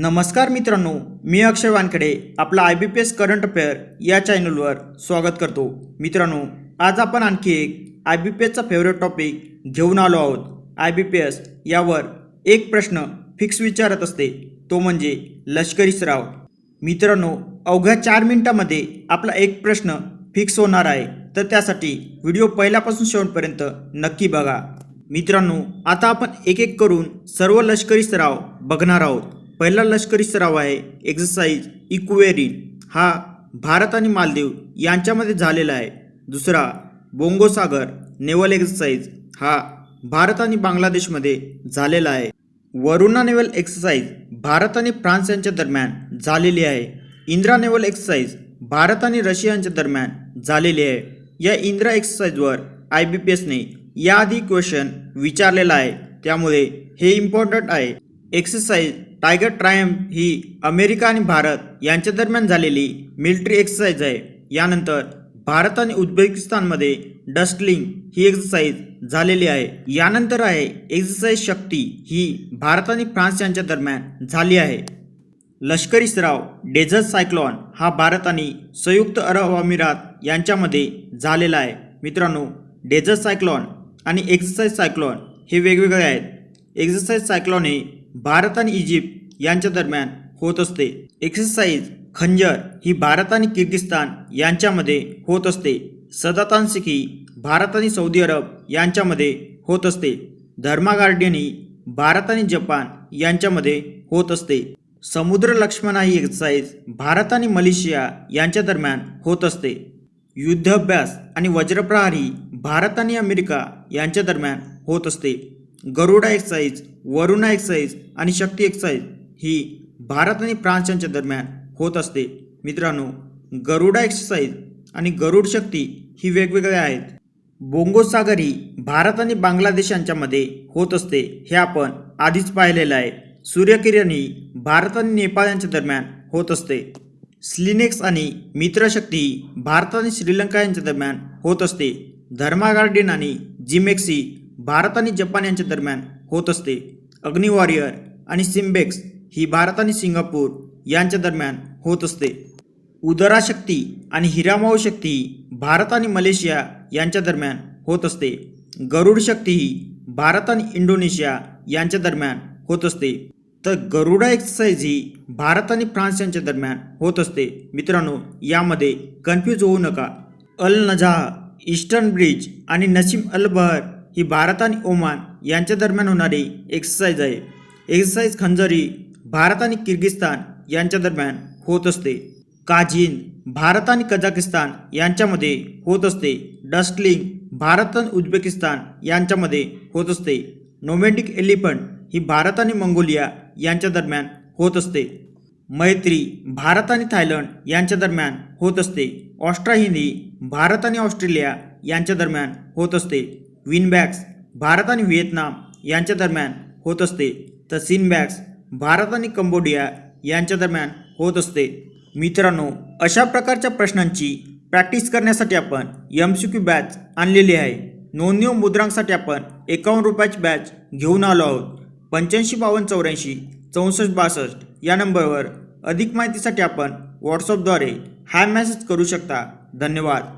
नमस्कार मित्रांनो मी अक्षय वानखेडे आपला I B P S current affair या चॅनलवर स्वागत करतो. मित्रांनो आज आपण आणखी एक आय बी पी एसचा फेवरेट टॉपिक घेऊन आलो आहोत. आय बी पी एस यावर एक प्रश्न फिक्स विचारत असते तो म्हणजे लष्करी सराव. मित्रांनो अवघ्या चार मिनिटामध्ये आपला एक प्रश्न फिक्स होणार आहे. तर त्यासाठी व्हिडिओ पहिल्यापासून शेवटपर्यंत नक्की बघा. मित्रांनो आता आपण एक एक करून सर्व लष्करी सराव बघणार आहोत. पहिला लष्करी सराव आहे एक्झरसाइज इक्वेरी हा भारत आणि मालदीव यांच्यामध्ये झालेला आहे. दुसरा बोंगोसागर नेवल नेव्हल एक्झरसाइज हा भारत आणि बांगलादेशमध्ये झालेला आहे. वरुणा नेव्हल एक्सरसाइज भारत आणि फ्रान्स यांच्या दरम्यान झालेली आहे. इंद्रा नेव्हल एक्सरसाइज भारत आणि रशिया यांच्या दरम्यान झालेली आहे. या इंद्रा एक्सरसाइजवर आय बी पी एसने याआधी क्वेश्चन विचारलेला आहे. त्यामुळे हे इम्पॉर्टंट आहे. एक्सरसाइज टायगर ट्रायम्प ही अमेरिका आणि भारत यांच्या दरम्यान झालेली मिलिटरी एक्सरसाइज आहे. यानंतर भारत आणि उझबेकिस्तानमध्ये डस्टलिंग ही एक्सरसाइज झालेली आहे. यानंतर आहे एक्सरसाइज शक्ती ही भारत आणि फ्रान्स यांच्या दरम्यान झाली आहे. लष्करी सराव डेझर्ट सायक्लॉन हा भारत आणि संयुक्त अरब अमिरात यांच्यामध्ये झालेला आहे. मित्रांनो डेझर्ट सायक्लॉन आणि एक्सरसाइज सायक्लॉन हे वेगवेगळे आहेत. एक्सरसाइज सायक्लॉन हे भारत आणि इजिप्त यांच्या दरम्यान होत असते. एक्सरसाइज खंजर ही भारत आणि किर्गिस्तान यांच्यामध्ये होत असते. सदातांसिक ही भारत आणि सौदी अरब यांच्यामध्ये होत असते. धर्मागार्डियन ही भारत आणि जपान यांच्यामध्ये होत असते. समुद्र लक्ष्मणा ही एक्सरसाइज भारत आणि मलेशिया यांच्या दरम्यान होत असते. युद्धाभ्यास आणि वज्रप्रहारी भारत आणि अमेरिका यांच्या दरम्यान होत असते. गरुडा एक्साईज वरुणा एक्ससाइज आणि शक्ती एक्सरसाइज ही भारत आणि फ्रान्स यांच्या दरम्यान होत असते. मित्रांनो गरुडा एक्सरसाइज आणि गरुड शक्ती ही वेगवेगळ्या आहेत. बोंगोसागर ही भारत आणि बांगलादेश यांच्यामध्ये होत असते. हे आपण आधीच पाहिलेलं आहे. सूर्यकिरण ही भारत आणि नेपाळ यांच्या दरम्यान होत असते. स्लिनेक्स आणि मित्रशक्ती ही भारत आणि श्रीलंका यांच्या दरम्यान होत असते. धर्मागार्डिन आणि जिमेक्सी भारत आणि जपान यांच्या दरम्यान होत असते. अग्नि वॉरियर आणि सिम्बेक्स ही भारत आणि सिंगापूर यांच्या दरम्यान होत असते. उदराशक्ती आणि हिरामाऊ शक्ती ही भारत आणि मलेशिया यांच्या दरम्यान होत असते. गरुड शक्ती ही भारत आणि इंडोनेशिया यांच्या दरम्यान होत असते. तर गरुडा एक्सरसाइज ही भारत आणि फ्रान्स यांच्या दरम्यान होत असते. मित्रांनो यामध्ये कन्फ्यूज होऊ नका. अल नझाह ईस्टर्न ब्रिज आणि नसीम अल बहर ही भारत आणि ओमान यांच्या दरम्यान होणारी एक्सरसाइज आहे. एक्सरसाइज खंजरी भारत आणि किर्गिस्तान यांच्या दरम्यान होत असते. काझिन भारत आणि कझाकिस्तान यांच्यामध्ये होत असते. डस्टलिंग भारत आणि उझबेकिस्तान यांच्यामध्ये होत असते. नोमॅटिक एलिफंट ही भारत आणि मंगोलिया यांच्या दरम्यान होत असते. मैत्री भारत आणि थायलंड यांच्या दरम्यान होत असते. ऑस्ट्राहिनी भारत आणि ऑस्ट्रेलिया यांच्या दरम्यान होत असते. विनबॅक्स भारत आणि व्हिएतनाम यांच्या दरम्यान होत असते. तर सिनबॅक्स भारत आणि कंबोडिया यांच्या दरम्यान होत असते. मित्रांनो अशा प्रकारच्या प्रश्नांची प्रॅक्टिस करण्यासाठी आपण एम सी क्यू बॅच आणलेली आहे. नोंदणी मुद्रांसाठी मुद्रांकसाठी आपण एकावन्न रुपयाची बॅच घेऊन आलो आहोत. पंच्याऐंशी बावन्न चौऱ्याऐंशी चौसष्ट बासष्ट या नंबरवर अधिक माहितीसाठी आपण व्हॉट्सअपद्वारे हा मेसेज करू शकता. धन्यवाद.